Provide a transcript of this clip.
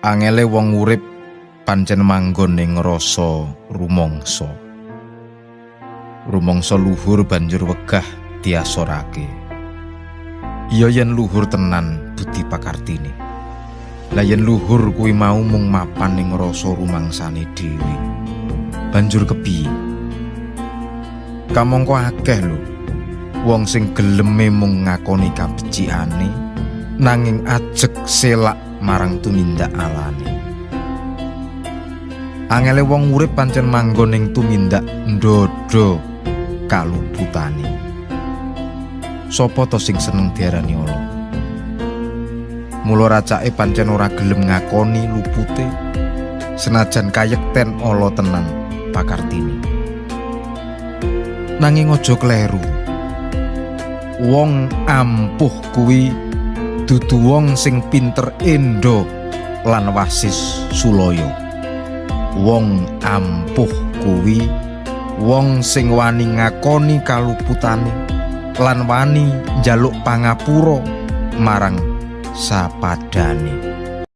Angele wong urip pancen manggon ning rasa rumangsa. Rumangsa luhur banjur wegah diasorake. Iya yen luhur tenan budi pakartine. Lah yen luhur kuwi mau mung mapan ning rasa rumangsane dhewe. Banjur kepiye? Kamangka akeh lho wong sing geleme mung ngakoni kabecikane nanging ajeg selak marang tumindak alane. Angele wong urip pancen manggon ing tumindak ndodo kaluputane. Sopo to sing seneng diarani ala? Mula racake pancen ora gelem ngakoni lupute senajan kayekten ala tenan pakartini. Nanging aja kleru. Wong ampuh kuwi dudu wong sing pinter endo lan wasis sulaya. Wong ampuh kuwi wong sing wani ngakoni kaluputane lan wani njaluk pangapura marang sapadane.